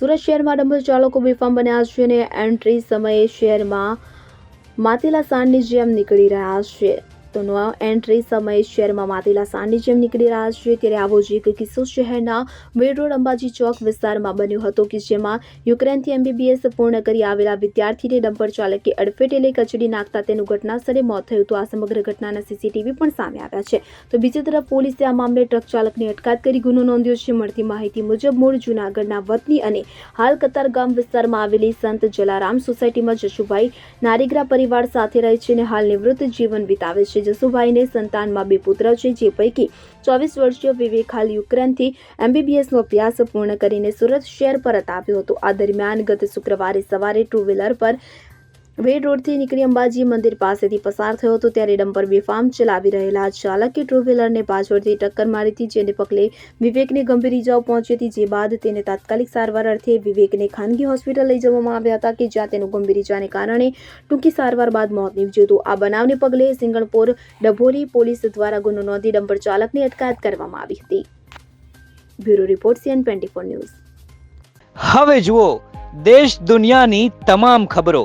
સુરત શહેરમાં ડમ્બર ચાલકો બેફામ બન્યા છે અને એન્ટ્રી સમયે શહેરમાં માતેલા સાંડની જેમ નીકળી રહ્યા છે. તો નો એન્ટ્રી સમયે શહેરમાં માતેલા જેમ નીકળી રહ્યા છે. ત્યારે આવો જ એક કિસ્સો શહેરના મેડ રોડ અંબાજી ચોક વિસ્તારમાં બન્યો હતો કે જેમાં યુક્રેનથી એમબીબીએસ પૂર્ણ કરી આવેલા વિદ્યાર્થીને ડમ્પર ચાલકે અડફેટે લઈ કચડી નાખતા તેનું ઘટનાસ્થળે મોત થયું તો આ સમગ્ર ઘટનાના સીસીટીવી પણ સામે આવ્યા છે. તો બીજી તરફ પોલીસે આ મામલે ટ્રક ચાલકની અટકાયત કરી ગુનો નોંધ્યો છે. મળતી માહિતી મુજબ મૂળ જૂનાગઢના વતની અને હાલ કતાર ગામ વિસ્તારમાં આવેલી સંત જલારામ સોસાયટીમાં જશુભાઈ નારીગ્રા પરિવાર સાથે રહે છે અને હાલ નિવૃત્ત જીવન વિતાવે છે. જસુભાઈને સંતાનમાં બે પુત્ર છે, જે પૈકી ચોવીસ વર્ષીય વિવેક હાલ યુક્રેનથી એમબીબીએસનો અભ્યાસ પૂર્ણ કરીને સુરત શહેર પરત આવ્યો હતો. આ દરમિયાન ગત શુક્રવારે સવારે ટુ વ્હીલર પર વેડ રોડથી નીકળી અંબાજી મંદિર પાસેથી પસાર થયો હતો ત્યારે ડમ્પર બેફામ ચલાવી રહેલા ચાલકે ટુ વ્હીલરને પાછળથી ટક્કર મારી હતી, જેને પગલે વિવેકને ગંભીર ઇજાઓ પહોંચી હતી, જે બાદ તેને તાત્કાલિક સારવાર અર્થે વિવેકને ખાનગી હોસ્પિટલ લઈ જવામાં આવ્યા હતા કે જ્યાં તેનું ગંભીર ઇજાને કારણે ટૂંકી સારવાર બાદ મોત નીપજ્યું હતું. આ બનાવને પગલે સિંગણપોર ડભોલી પોલીસ દ્વારા ગુનો નોંધી ડમ્પર ચાલકની અટકાયત કરવામાં આવી હતી. Bureau report CN twenty news. હવે જુઓ, દેશ દુનિયાની તમામ ખબરો.